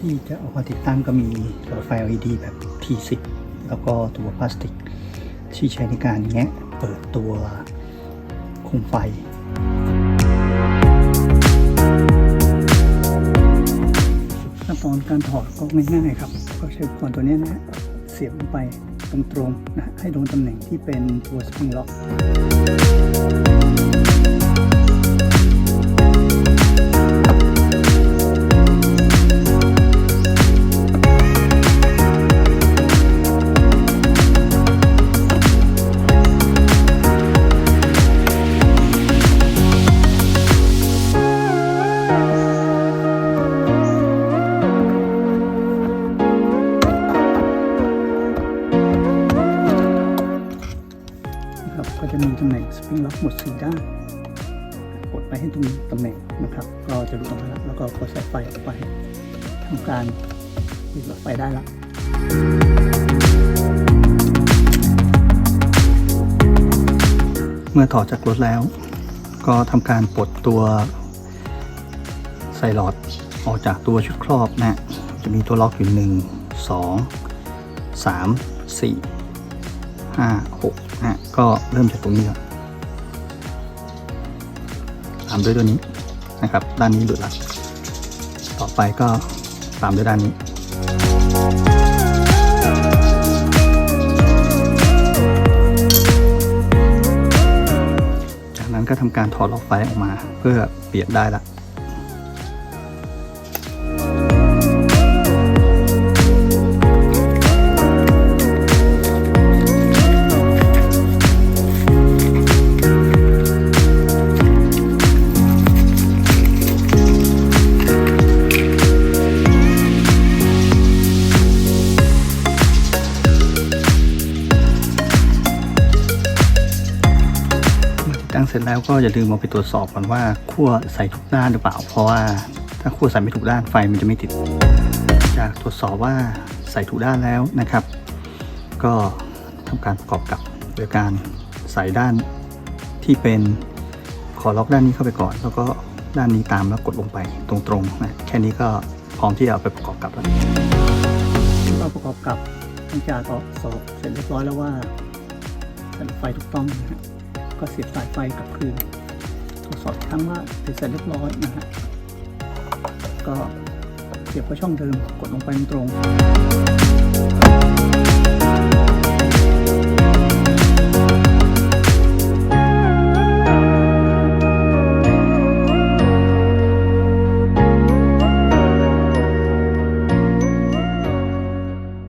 ที่จะเอามาติดตั้งก็มีหลอดไฟ LED แบบ T10 แล้วก็ตัวพลาสติก ที่ใช้ในการแงะเปิดตัวโคมไฟขั้นตอนการถอดก็ง่ายๆครับ ก็ใช้อุปกรณ์ตัวนี้นะฮะเสียบลงไปตรงๆนะให้โดนตำแหน่งที่เป็นตัวสปริงล็อก นะครับ ก็จะมีตำแหน่งสปริงล็อกหมดสี่ด้าน กดไปให้ตรงตำแหน่งนะครับ ก็จะหลุดออกมาแล้วแล้วก็กดสายไฟออกไปทำการปิดหลอดไฟได้แล้วเมื่อถอดจากรถแล้ว ก็ทำการปลดตัวใส่หลอดออกจากตัวชุดครอบนะจะมีตัวล็อกอยู่หนึ่งสองสามสี่ ห้าหกนะก็เริ่มจากตรงนี้ก่อนตามด้วยตัวนี้นะครับ ด้านนี้หลุดละต่อไปก็ตามด้วยด้านนี้จากนั้นก็ทำการถอดหลอดไฟออกมา เพื่อเปลี่ยนได้ละ เสร็จแล้วก็อย่าลืมเอาไปตรวจสอบก่อนว่าขั้วใส่ถูกด้านหรือเปล่า เพราะว่าถ้าขั้วใส่ไม่ถูกด้านไฟมันจะไม่ติด จากตรวจสอบว่าใส่ถูกด้านแล้วนะครับ ก็ทำการประกอบกับโดยการใส่ด้านที่เป็นขอล็อกด้านนี้เข้าไปก่อน แล้วก็ด้านนี้ตามแล้วกดลงไปตรงๆนะแค่นี้ก็พร้อมที่จะเอาไปประกอบกับแล้วเราประกอบกับหลังจากสอบเสร็จเรียบร้อยแล้วว่าสัญไฟถูกต้องนะฮะ ก็เสียบสายไฟกลับคืนตรวจสอบครั้งว่าเสร็จเรียบร้อยนะฮะก็เสียบเข้าช่องเดิมกดลงไปตรง